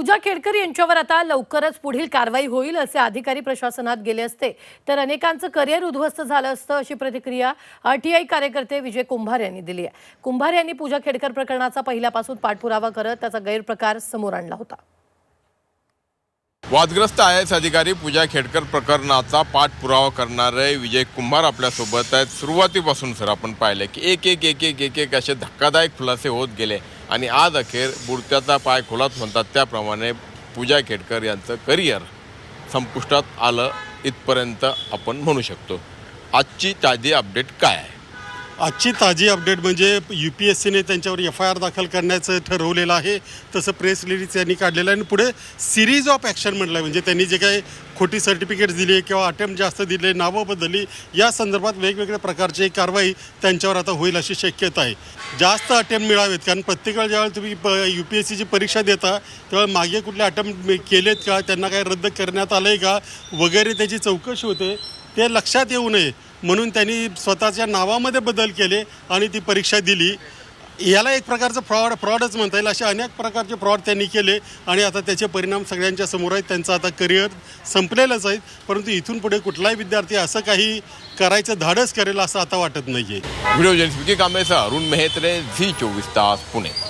पूजा केडकर यांच्यावर आता लवकरच पुढील कारवाई होईल असे अधिकारी प्रशासनात गेले असते. तर अनेकांचं करिअर उद्ध्वस्त झालं असतं अशी प्रतिक्रिया आरटीआय कार्यकर्ते विजय कुंभार यांनी दिली आहे. कुंभार यांनी पूजा खेडकर प्रकरणाचा पहिल्यापासून पाठपुरावा करत त्याचा गैरप्रकार समोर आणला होता. वादग्रस्त आय एस अधिकारी पूजा खेडकर प्रकरणाचा पाठपुरावा करणारे विजय कुंभार आपल्यासोबत आहेत. सुरुवातीपासून सर आपण पाहिलं की एक एक एक एक एक एक असे धक्कादायक खुलासे होत गेले. आणि आज अखेर बुडत्याचा पाय खोलात म्हणतात त्याप्रमाणे पूजा खेडकर यांचं करिअर संपुष्टात आलं इथपर्यंत आपण म्हणू शकतो. आजची ताजी अपडेट काय आहे? आजची ताजी अपडेट म्हणजे यू पी एस सीने त्यांच्यावर एफ आय आर दाखल करण्याचं ठरवलेलं आहे. तसं प्रेस रिलीज त्यांनी काढलेलं आहे. आणि पुढे सिरीज ऑफ ॲक्शन म्हटलं आहे म्हणजे त्यांनी जे काही खोटी सर्टिफिकेट दिली किंवा अटेम्प्ट जास्त दिले नावं बदलली या संदर्भात वेगवेगळ्या प्रकारची कारवाई त्यांच्यावर आता होईल अशी शक्यता आहे. जास्त अटेम्प्ट मिळावेत. कारण प्रत्येक वेळा ज्यावेळेला तुम्ही प यू पी एस सीची परीक्षा देता तेव्हा मागे कुठले अटेम्प्ट केलेत का त्यांना काय रद्द करण्यात आलं आहे का वगैरे त्याची चौकशी होते. ते लक्षात येऊ नये. म्हणून त्यांनी स्वतःच्या नावामध्ये बदल केले आणि ती परीक्षा दिली. याला एक प्रकारचं फ्रॉड फ्रॉडच म्हणता येईल. असे अनेक प्रकारचे फ्रॉड त्यांनी केले आणि आता त्याचे परिणाम सगळ्यांच्या समोर आहेत. त्यांचं आता करिअर संपलेलंच आहे. परंतु इथून पुढे कुठलाही विद्यार्थी असं काही करायचं धाडस करेल असं आता वाटत नाही आहे video journalist Vicky Arun Mehtre Zee चोवीस तास पुणे.